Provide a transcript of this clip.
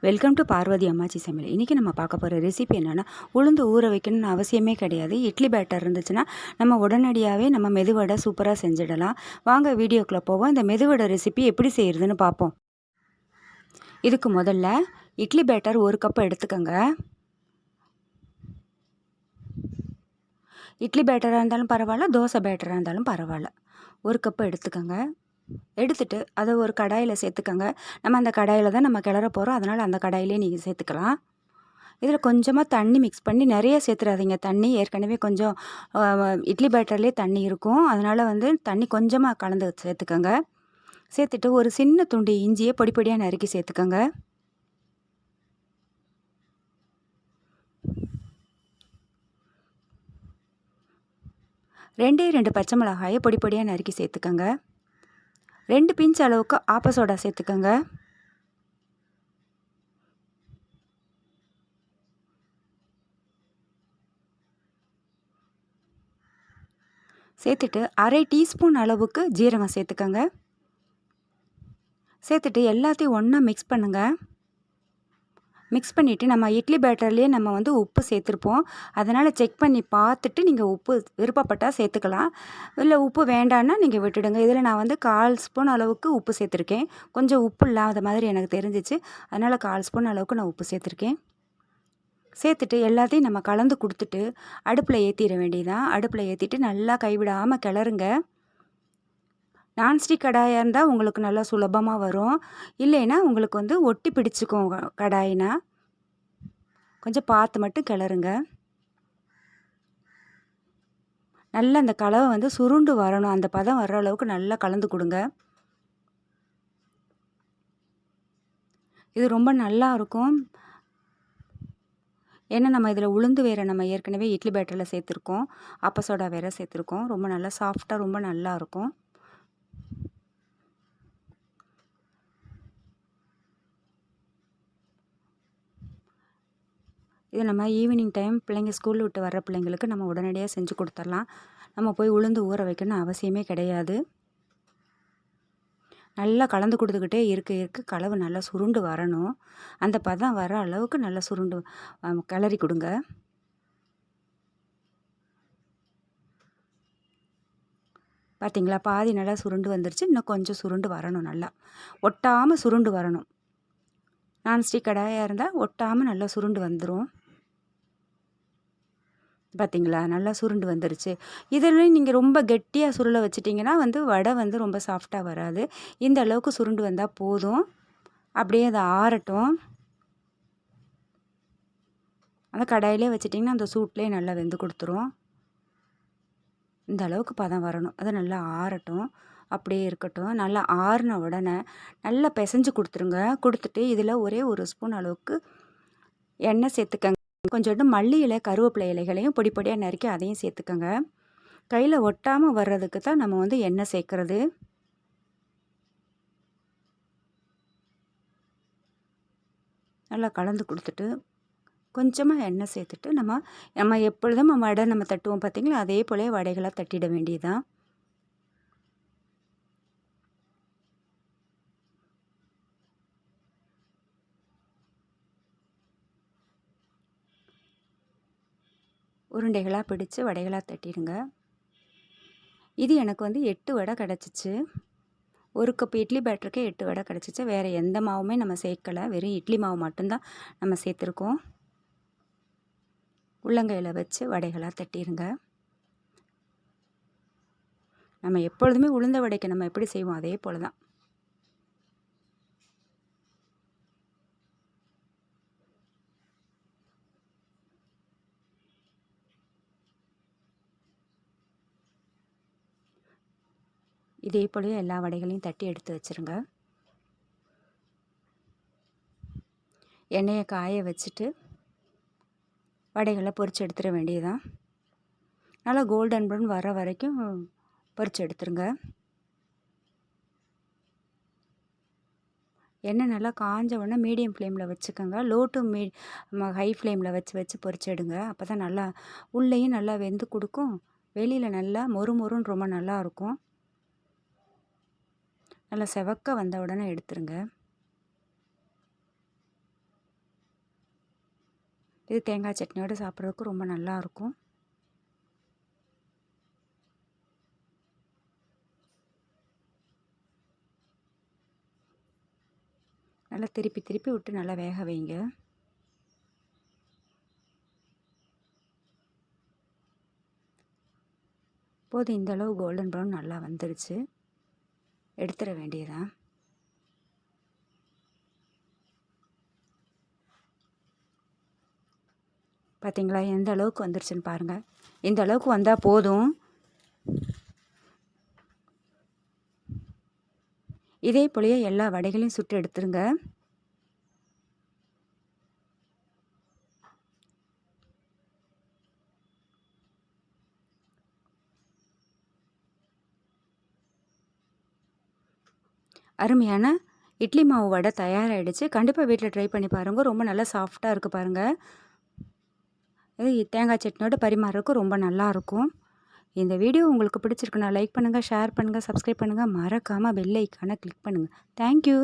Welcome to Parvati அம்மாச்சி சமையல் இன்றைக்கி நம்ம பார்க்க போகிற ரெசிபி என்னென்னா உளுந்து ஊற வைக்கணும்னு அவசியமே கிடையாது. இட்லி பேட்டர் இருந்துச்சுன்னா நம்ம உடனடியாகவே நம்ம மெதுவடை சூப்பராக செஞ்சிடலாம். வாங்க வீடியோக்குள்ளே போவோம். இந்த மெதுவடை ரெசிபி எப்படி செய்கிறதுன்னு பார்ப்போம். இதுக்கு முதல்ல இட்லி பேட்டர் ஒரு கப் எடுத்துக்கோங்க. இட்லி பேட்டராக இருந்தாலும் பரவாயில்ல தோசை பேட்டராக இருந்தாலும் பரவாயில்ல. ஒரு கப்பு எடுத்துக்கோங்க. எடுத்துட்டு அதை ஒரு கடாயில் சேர்த்துக்கோங்க. நம்ம அந்த கடாயில் தான் நம்ம கிளற போகிறோம் அதனால் அந்த கடாயிலே நீங்கள் சேர்த்துக்கலாம். இதில் கொஞ்சமாக தண்ணி மிக்ஸ் பண்ணி நிறைய சேர்த்துறாதீங்க. தண்ணி ஏற்கனவே கொஞ்சம் இட்லி பேட்டர்லேயே தண்ணி இருக்கும். அதனால் வந்து தண்ணி கொஞ்சமாக கலந்து சேர்த்துக்கோங்க. சேர்த்துட்டு ஒரு சின்ன துண்டு இஞ்சியை பொடி பொடியாக நறுக்கி சேர்த்துக்கோங்க. ரெண்டே ரெண்டு பச்சை மிளகாயை பொடி பொடியாக நறுக்கி சேர்த்துக்கோங்க. ரெண்டு பிஞ்ச் அளவுக்கு ஆப்பசோடா சேர்த்துக்கோங்க. சேர்த்துட்டு அரை டீஸ்பூன் அளவுக்கு ஜீரகம் சேர்த்துக்கோங்க. சேர்த்துட்டு எல்லாத்தையும் ஒன்றா மிக்ஸ் பண்ணுங்கள் மிக்ஸ் பண்ணிவிட்டு நம்ம இட்லி பேட்டர்லேயே நம்ம வந்து உப்பு சேர்த்துருப்போம். அதனால் செக் பண்ணி பார்த்துட்டு நீங்கள் உப்பு விருப்பப்பட்டால் சேர்த்துக்கலாம். இல்லை உப்பு வேண்டான்னா நீங்கள் விட்டுடுங்க. இதில் நான் வந்து கால் ஸ்பூன் அளவுக்கு உப்பு சேர்த்துருக்கேன். கொஞ்சம் உப்பு இல்லாத மாதிரி எனக்கு தெரிஞ்சிச்சு. அதனால் கால் ஸ்பூன் அளவுக்கு நான் உப்பு சேர்த்துருக்கேன். சேர்த்துட்டு எல்லாத்தையும் நம்ம கலந்து கொடுத்துட்டு அடுப்பில் ஏற்றிட வேண்டியதான் அடுப்பில் ஏற்றிட்டு நல்லா கைவிடாமல் கிளறுங்க. நான்ஸ்டிக் கடாயாக இருந்தால் உங்களுக்கு நல்லா சுலபமாக வரும். இல்லைன்னா உங்களுக்கு வந்து ஒட்டி பிடிச்சிக்கும் கடாயினா. கொஞ்சம் பார்த்து மட்டும் கிளறுங்க. நல்லா அந்த கலவை வந்து சுருண்டு வரணும். அந்த பதம் வர்ற அளவுக்கு நல்லா கலந்து கொடுங்க. இது ரொம்ப நல்லா இருக்கும். ஏன்னா நம்ம இதில் உளுந்து வேறு நம்ம ஏற்கனவே இட்லி பேட்டரில் சேர்த்துருக்கோம். அப்ப சோடா வேறு சேர்த்துருக்கோம். ரொம்ப நல்லா சாஃப்டாக ரொம்ப நல்லா இருக்கும். இது நம்ம ஈவினிங் டைம் பிள்ளைங்க ஸ்கூல் விட்டு வர்ற பிள்ளைங்களுக்கு நம்ம உடனடியாக செஞ்சு கொடுத்துடலாம். நம்ம போய் உளுந்து ஊற வைக்கணும்னு அவசியமே கிடையாது. நல்லா கலந்து கொடுத்துக்கிட்டே இருக்க இருக்க கலவு நல்லா சுருண்டு வரணும். அந்த பதம் வர அளவுக்கு நல்லா சுருண்டு கிளறி கொடுங்க. பார்த்திங்களா பாதி நல்லா சுருண்டு வந்துருச்சு. இன்னும் கொஞ்சம் சுருண்டு வரணும் நல்லா. ஒட்டாமல் சுருண்டு வரணும். நான்ஸ்டிக் கடாயாக இருந்தால் ஒட்டாமல் நல்லா சுருண்டு வந்துடும் பார்த்தீங்களா நல்லா சுருண்டு வந்துருச்சு. இதுலேயும் நீங்கள் ரொம்ப கெட்டியாக சுருளை வச்சிட்டிங்கன்னா வந்து வடை வந்து ரொம்ப சாஃப்டாக வராது. இந்த அளவுக்கு சுருண்டு வந்தால் போதும். அப்படியே அதை ஆறட்டும். அந்த கடாயிலே வச்சிட்டிங்கன்னா அந்த சூட்லேயே நல்லா வெந்து கொடுத்துரும். இந்த அளவுக்கு பதம் வரணும். அது நல்லா ஆறட்டும். அப்படியே இருக்கட்டும். நல்லா ஆறின உடனே நல்லா பிசைஞ்சு கொடுத்துருங்க. கொடுத்துட்டு இதில் ஒரே ஒரு ஸ்பூன் அளவுக்கு எண்ணெய் சேர்த்துக்கங்க. கொஞ்சோண்டு மல்லி இலை கருவேப்பிலை இலைகளையும் பொடி பொடியாக நறுக்கி அதையும் சேர்த்துக்கோங்க. கையில் ஒட்டாமல் வர்றதுக்கு தான் நம்ம வந்து எண்ணெய் சேர்க்குறது. நல்லா கலந்து கொடுத்துட்டு கொஞ்சமாக எண்ணெய் சேர்த்துட்டு நம்ம நம்ம எப்பொழுதும் நம்ம வடை நம்ம தட்டுவோம் பார்த்திங்களா? அதே போல் வடைகளாக தட்டிட வேண்டியதுதான். உருண்டைகளாக பிடிச்சி வடைகளாக தட்டிடுங்க. இது எனக்கு வந்து எட்டு வடை கிடச்சிச்சு. ஒரு கப் இட்லி பேட்டருக்கே எட்டு வடை கிடச்சிச்சு. வேறு எந்த மாவுமே நம்ம சேர்க்கலை. வெறும் இட்லி மாவு மட்டும்தான் நம்ம சேர்த்துருக்கோம். உள்ளங்கையில் வச்சு வடைகளாக தட்டிடுங்க. நம்ம எப்பொழுதுமே உளுந்த வடைக்கு நம்ம எப்படி செய்வோம்? அதே போல் தான் இதே போலவே எல்லா வடைகளையும் தட்டி எடுத்து வச்சுருங்க. எண்ணெயை காய வச்சுட்டு வடைகளை பொறிச்சு எடுத்துட வேண்டியதுதான். நல்லா கோல்டன் ப்ரௌன் வர வரைக்கும் பொறிச்சு எடுத்துருங்க. எண்ணெய் நல்லா காஞ்ச உடனே மீடியம் ஃப்ளேமில் வச்சுக்கோங்க. லோ டு மீ ஹை ஃப்ளேமில் வச்சு வச்சு பொறிச்செடுங்க அப்போ தான் நல்லா உள்ளேயும் நல்லா வெந்து கொடுக்கும். வெளியில் நல்லா மொறு மொறுன்னு ரொம்ப நல்லாயிருக்கும் நல்லா செவக்க வந்த உடனே எடுத்துருங்க. இது தேங்காய் சட்னியோடு சாப்பிட்றதுக்கு ரொம்ப நல்லாயிருக்கும் நல்லா திருப்பி திருப்பி விட்டு நல்லா வேக வைங்க. போதும் இந்த அளவு கோல்டன் ப்ரௌன் நல்லா வந்துடுச்சு எடுத்துட வேண்டியதான் பார்த்தீங்களா எந்த அளவுக்கு வந்துருச்சுன்னு பாருங்கள் இந்த அளவுக்கு வந்தால் போதும். இதே போலயே எல்லா வடைகளையும் சுட்டு எடுத்துருங்க. அருமையான இட்லி மாவு வடை தயாராகிடுச்சு கண்டிப்பாக வீட்டில் ட்ரை பண்ணி பாருங்கள் ரொம்ப நல்லா சாஃப்டாக இருக்குது பாருங்கள் இது தேங்காய் சட்னியோட பரிமாறதுக்கு ரொம்ப நல்லாயிருக்கும் இந்த வீடியோ உங்களுக்கு பிடிச்சிருக்குன்னா லைக் பண்ணுங்கள் ஷேர் பண்ணுங்கள் சப்ஸ்கிரைப் பண்ணுங்கள் மறக்காமல் பெல் ஐக்கானை கிளிக் பண்ணுங்கள் தேங்க்யூ